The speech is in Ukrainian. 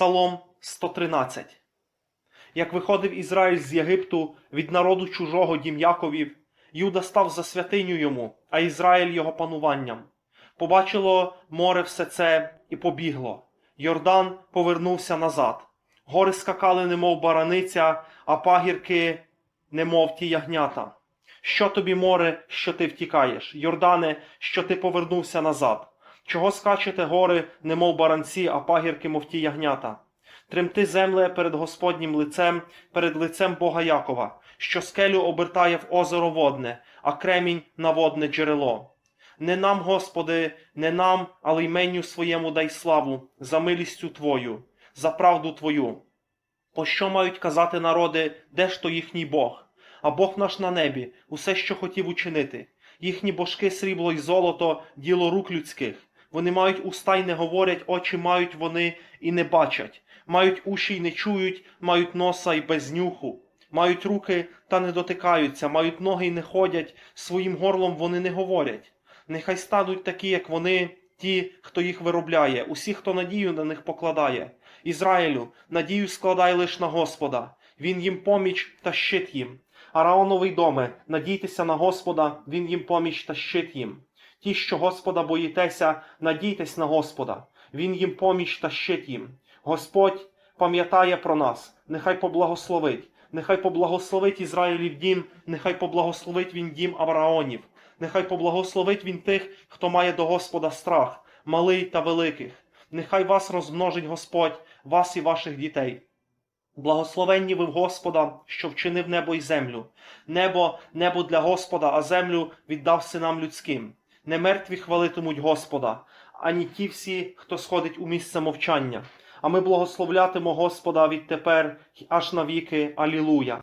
Псалом 113 Як виходив Ізраїль з Єгипту від народу чужого дім Яковів, Юда став за святиню йому, а Ізраїль його пануванням. Побачило море все це і побігло. Йордан повернувся назад. Гори скакали, немов бараниця, а пагірки, немов ті ягнята. Що тобі море, що ти втікаєш? Йордане, що ти повернувся назад? Чого скачете гори, немов баранці, а пагірки, мов ті ягнята? Тремти земле перед Господнім лицем, перед лицем Бога Якова, що скелю обертає в озеро водне, а кремінь на водне джерело. Не нам, Господи, не нам, але іменню своєму дай славу, за милістю Твою, за правду Твою. Пощо мають казати народи, де ж то їхній Бог? А Бог наш на небі, усе, що хотів учинити. Їхні божки срібло й золото, діло рук людських. Вони мають уста й не говорять, очі мають вони і не бачать, мають уші й не чують, мають носа й без нюху, мають руки та не дотикаються, мають ноги й не ходять, своїм горлом вони не говорять. Нехай стануть такі, як вони, ті, хто їх виробляє, усі, хто надію на них покладає. Ізраїлю, надію складай лиш на Господа, він їм поміч та щит їм. Араоновий доме, надійтеся на Господа, він їм поміч та щит їм. Ті, що Господа боїтеся, надійтесь на Господа, він їм поміч та щит їм. Господь пам'ятає про нас, нехай поблагословить, нехай поблагословить Ізраїлів дім, нехай поблагословить він дім Авраонів, нехай поблагословить він тих, хто має до Господа страх, малий та великих. Нехай вас розмножить Господь, вас і ваших дітей. Благословенні ви в Господа, що вчинив небо й землю. Небо, небо для Господа, а землю віддав синам людським. Не мертві хвалитимуть Господа, ані ті всі, хто сходить у місце мовчання. А ми благословлятимо Господа відтепер аж навіки. Алілуя.